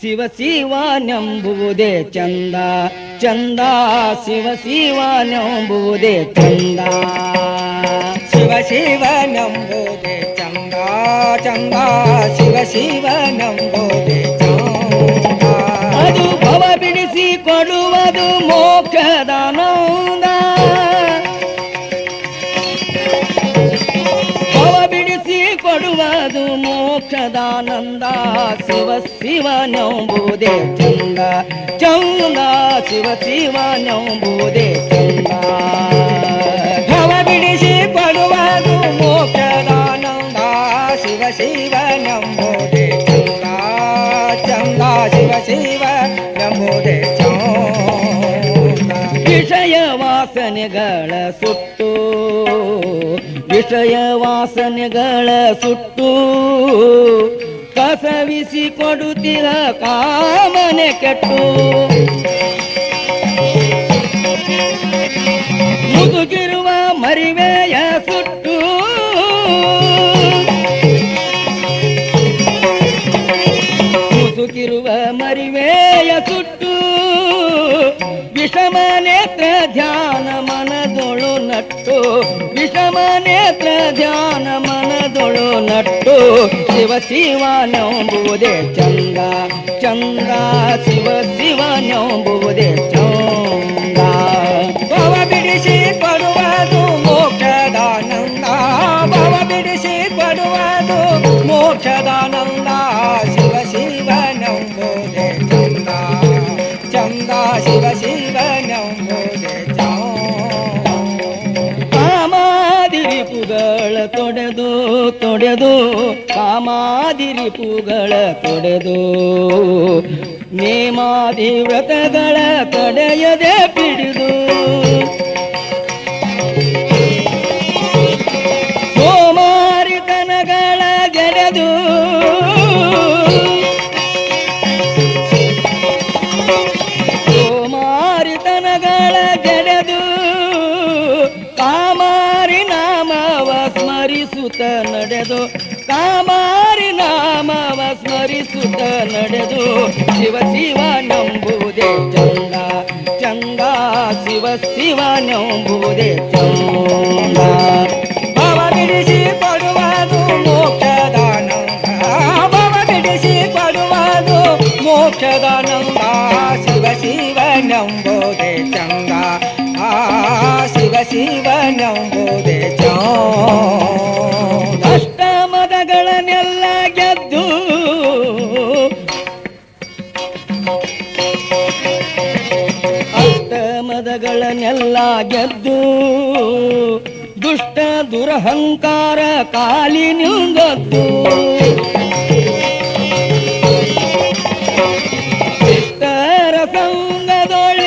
ಶಿವ ಶಿವನೆಂಬುವುದೇ ಚಂದ ಚಂದ ಶಿವ ಶಿವನೆಂಬುವುದೇ ಚಂದ ಶಿವ ಶಿವ ನಂಬೋದೆ ಚಂದ ಚಂದ ಶಿವ ಶಿವ ಮೋಕ್ಷದಾನಂದ ಶಿವ ಶಿವನೆಂಬುದೇ ಚಂದ. ಚಂದ ಶಿವ ಶಿವನೆಂಬುದೇ ಚಂದ. ಭವ ಬಿಡಿಸಿ ಪಡುವುದು ಮೋಕ್ಷದಾನಂದ ಶಿವ ಶಿವ ನಂಬೋದೆ ಚಂದ. ಚಂದ ಶಿವ ಶಿವ ನಂಬೋದೆ ಚಂದ ವಿಷಯ ವಾಸನೆಗಳ ಸುಟ್ಟು. ವಿಷಯ ವಾಸನೆಗಳ ಸುಟ್ಟು ಕಸವಿಸಿ ಕೊಡುತ್ತಿರ ಕಾಮನೆ ಕೆಟ್ಟು. ಮುದುಗಿರುವ ಮರಿವೆಯ ಸುಟ್ಟು ಮುದುಗಿರುವ ಮರಿವೆಯ ಸುಟ್ಟು ವಿಷಮ ನೇತ್ರ ಧ್ಯಾನ ಮನದೊಳು ನಟ್ಟು ವಿಷಮ ನೇತ್ರ ಧ್ಯಾನ ಮನದೊಳು ನಟ್ಟು ಶಿವ ಶಿವನೆಂಬುವುದೇ ಚಂದ ಚಂದ ಶಿವ ಶಿವನೆಂಬುವುದೇ ಚಂದ ಭವ ಬಿಡಿಸಿ ಕೊಡುವುದು ಮೋಕ್ಷದಾನಂದ ಭವ ಬಿಡಿಸಿ ಕೊಡುವುದು ಮೋಕ್ಷದಾನಂದ ಶಿವ ಶಿವ ಕಾಮಾದಿರಿಪುಗಳ ತೊಡೆದು ತೊಡೆದು ಕಾಮಾದಿರಿ ಪೂಗಳ ತೊಡೆದು. ನೇಮಾದಿ ವ್ರತಗಳ ತಡೆಯದೆ ಬಿಡಿದು. ಸೋಮಾರಿತನಗಳ ಗೆಳೆದು ಸ್ಮರಿಸುತ್ತ ನಡೆದು ಕಾಮಾರಿ ನಾಮವ ಸ್ಮರಿಸುತ್ತ ನಡೆದು ಶಿವ ಶಿವ ನಂಬುವುದೇ ಚಂದ ಚಂದ ಶಿವ ಶಿವ ನಂಬುವುದೇ ಚಂದ ಭವ ಬಿಡಿಸಿ ಕೊಡುವುದು ಮೋಕ್ಷದಾನಂದ ಭವ ಬಿಡಿಸಿ ಕೊಡುವುದು ಮೋಕ್ಷದಾನಂದ ಶಿವ ಶಿವ ನಂಬೋದೆ ಚಂದ ಆ ಶಿವ ಶಿವ ನಂಬೋದೆ ಚಂದ ಅಷ್ಟಮದಗಳನ್ನೆಲ್ಲ ಗೆದ್ದು ದುಷ್ಟ ದುರಹಂಕಾರ ಕಾಲಿ ನಿಂದದ್ದು